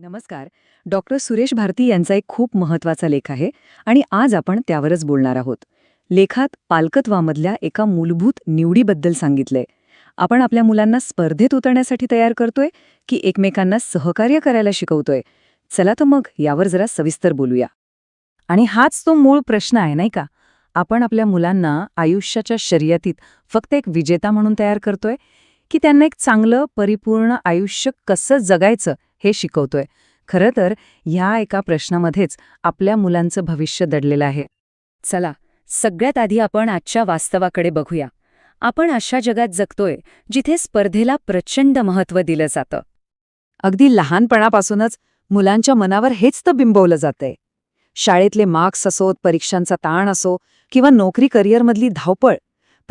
नमस्कार. डॉक्टर सुरेश भारती यांचा एक खूप महत्त्वाचा लेख आहे आणि आज आपण त्यावरच बोलणार आहोत. लेखात पालकत्वामधल्या एका मूलभूत निवडीबद्दल सांगितलंय. आपण आपल्या मुलांना स्पर्धेत उतरण्यासाठी तयार करतोय की एकमेकांना सहकार्य करायला शिकवतोय? चला तर मग यावर जरा सविस्तर बोलूया. आणि हाच तो मूळ प्रश्न आहे नाही का? आपण आपल्या मुलांना आयुष्याच्या शर्यतीत फक्त एक विजेता म्हणून तयार करतोय? की त्यांना एक चांगलं परिपूर्ण आयुष्य कसं जगायचं हे शिकवतोय. खरं तर ह्या एका प्रश्नामध्येच आपल्या मुलांचं भविष्य दडलेलं आहे. चला सगळ्यात आधी आपण आजच्या वास्तवाकडे बघूया. आपण अशा जगात जगतोय जिथे स्पर्धेला प्रचंड महत्त्व दिलं जातं. अगदी लहानपणापासूनच मुलांच्या मनावर हेच तर बिंबवलं जातंय. शाळेतले मार्क्स असोत परीक्षांचा ताण असो किंवा नोकरी करिअरमधली धावपळ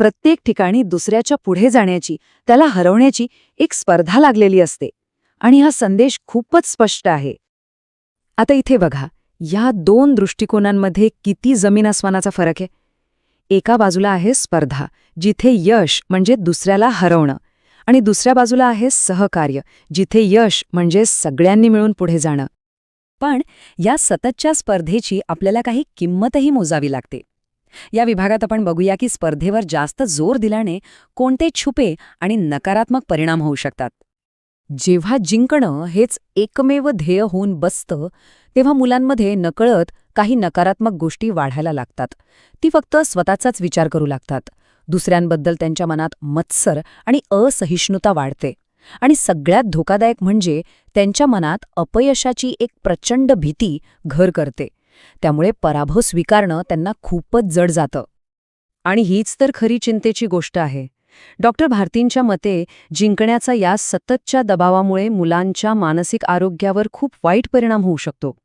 प्रत्येक ठिकाणी दुसऱ्याच्या पुढे जाण्याची त्याला हरवण्याची एक स्पर्धा लागलेली असते. आणि हा संदेश खूपच स्पष्ट आहे. आता इथे बघा या दोन दृष्टिकोनांमध्ये किती जमीन आसमानाचा फरक आहे? एका बाजूला आहे स्पर्धा जिथे यश म्हणजे दुसऱ्याला हरवणं आणि दुसऱ्या बाजूला आहे सहकार्य जिथे यश म्हणजे सगळ्यांनी मिळून पुढे जाणं. पण या सततच्या स्पर्धेची आपल्याला काही किंमतही मोजावी लागते. या विभागात आपण बघूया की स्पर्धेवर जास्त जोर दिल्याने कोणते छुपे आणि नकारात्मक परिणाम होऊ शकतात. जेव्हा जिंकणं हेच एकमेव ध्येय होऊन बसतं तेव्हा मुलांमध्ये नकळत काही नकारात्मक गोष्टी वाढायला लागतात. ती फक्त स्वतःचाच विचार करू लागतात. दुसऱ्यांबद्दल त्यांच्या मनात मत्सर आणि असहिष्णुता वाढते. आणि सगळ्यात धोकादायक म्हणजे त्यांच्या मनात अपयशाची एक प्रचंड भीती घर करते. त्यामुळे पराभव स्वीकारणं त्यांना खूपच जड जातं. आणि हीच तर खरी चिंतेची गोष्ट आहे. डॉक्टर भारतींच्या मते जिंकण्याचा या सततच्या दबावामुळे मुलांच्या मानसिक आरोग्यावर खूप वाईट परिणाम होऊ शकतो.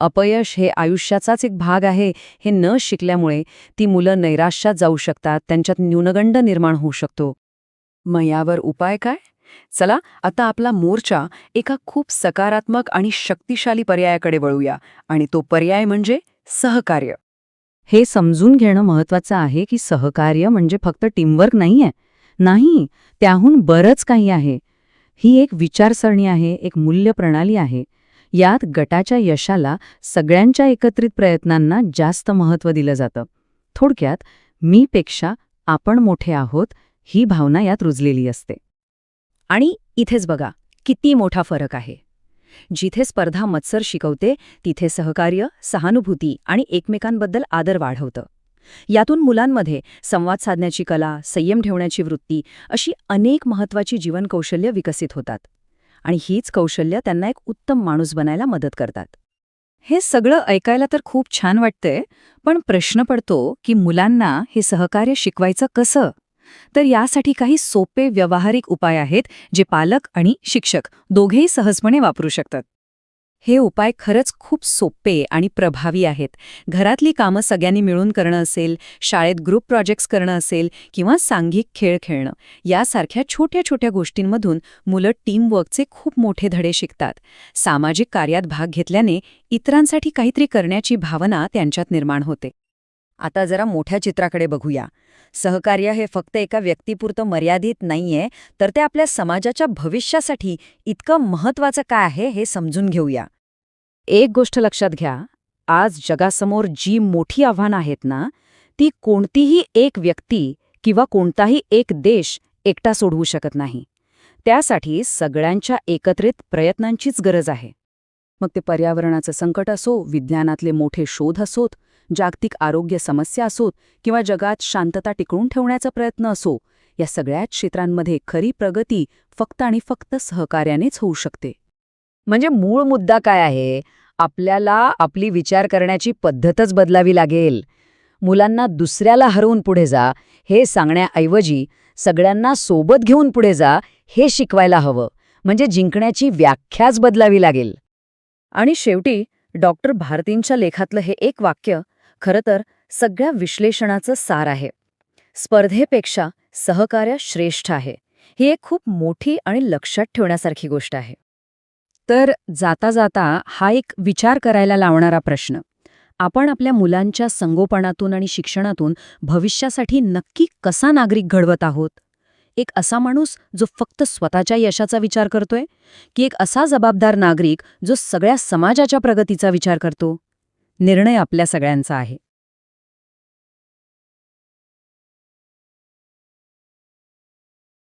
अपयश हे आयुष्याचाच एक भाग आहे हे न शिकल्यामुळे ती मुलं नैराश्यात जाऊ शकतात त्यांच्यात न्यूनगंड निर्माण होऊ शकतो. मयावर उपाय काय? चला आता आपला मोर्चा एका खूप सकारात्मक आणि शक्तिशाली पर्यायाकडे वळूया आणि तो पर्याय म्हणजे सहकार्य. हे समजून घेणं महत्वाचं आहे की सहकार्य म्हणजे फक्त टीमवर्क नाहीये. नाही त्याहून बरंच काही आहे. ही एक विचारसरणी आहे एक मूल्य प्रणाली आहे. यात गटाच्या यशाला सगळ्यांच्या एकत्रित प्रयत्नांना जास्त महत्त्व दिलं जातं. थोडक्यात मीपेक्षा आपण मोठे आहोत ही भावना यात रुजलेली असते. आणि इथेच बघा किती मोठा फरक आहे. जिथे स्पर्धा मत्सर शिकवते तिथे सहकार्य सहानुभूती आणि एकमेकांबद्दल आदर वाढवतं. यातून मुलांमध्ये संवाद साधण्याची कला संयम ठेवण्याची वृत्ती अशी अनेक महत्वाची जीवनकौशल्य विकसित होतात. आणि हीच कौशल्य त्यांना एक उत्तम माणूस बनायला मदत करतात. हे सगळं ऐकायला तर खूप छान वाटतंय पण प्रश्न पडतो की मुलांना हे सहकार्य शिकवायचं कसं? तर यासाठी काही सोपे व्यावहारिक उपाय आहेत जे पालक आणि शिक्षक दोघेही सहजपणे वापरू शकतात. हे उपाय खरंच खूप सोपे आणि प्रभावी आहेत. घरातली कामं सगळ्यांनी मिळून करणं असेल शाळेत ग्रुप प्रोजेक्ट्स करणं असेल किंवा सांघिक खेळ खेळणं यासारख्या छोट्या छोट्या गोष्टींमधून मुलं टीमवर्कचे खूप मोठे धडे शिकतात. सामाजिक कार्यात भाग घेतल्याने इतरांसाठी काहीतरी करण्याची भावना त्यांच्यात निर्माण होते. आता जरा मोठ्या चित्राकडे बघूया. सहकार्य हे फक्त एका व्यक्तीपुरतं मर्यादित नाहीये तर ते आपल्या समाजाच्या भविष्यासाठी इतकं महत्वाचं काय आहे हे समजून घेऊया. एक गोष्ट लक्षात घ्या आज जगासमोर जी मोठी आव्हानं आहेत ना ती कोणतीही एक व्यक्ती किंवा कोणताही एक देश एकटा सोडवू शकत नाही. त्यासाठी सगळ्यांच्या एकत्रित प्रयत्नांचीच गरज आहे. मग ते पर्यावरणाचं संकट असो विज्ञानातले मोठे शोध असोत जागतिक आरोग्य समस्या असोत किंवा जगात शांतता टिकवून ठेवण्याचा प्रयत्न असो या सगळ्याच क्षेत्रांमध्ये खरी प्रगती फक्त आणि फक्त सहकार्यानेच होऊ शकते. म्हणजे मूळ मुद्दा काय आहे? आपल्याला आपली विचार करण्याची पद्धतच बदलावी लागेल. मुलांना दुसऱ्याला हरवून पुढे जा हे सांगण्याऐवजी सगळ्यांना सोबत घेऊन पुढे जा हे शिकवायला हवं. म्हणजे जिंकण्याची व्याख्याच बदलावी लागेल. आणि शेवटी डॉक्टर भारतींच्या लेखातलं हे एक वाक्य खरं तर सगळ्या विश्लेषणाचं सार आहे. स्पर्धेपेक्षा सहकार्य श्रेष्ठ आहे. ही एक खूप मोठी आणि लक्षात ठेवण्यासारखी गोष्ट आहे. तर जाता जाता हा एक विचार करायला लावणारा प्रश्न. आपण आपल्या मुलांच्या संगोपनातून आणि शिक्षणातून भविष्यासाठी नक्की कसा नागरिक घडवत आहोत? एक असा माणूस जो फक्त स्वतःच्या यशाचा विचार करतोय? की एक असा जबाबदार नागरिक जो सगळ्या समाजाच्या प्रगतीचा विचार करतो? निर्णय आपल्या सगळ्यांचा आहे.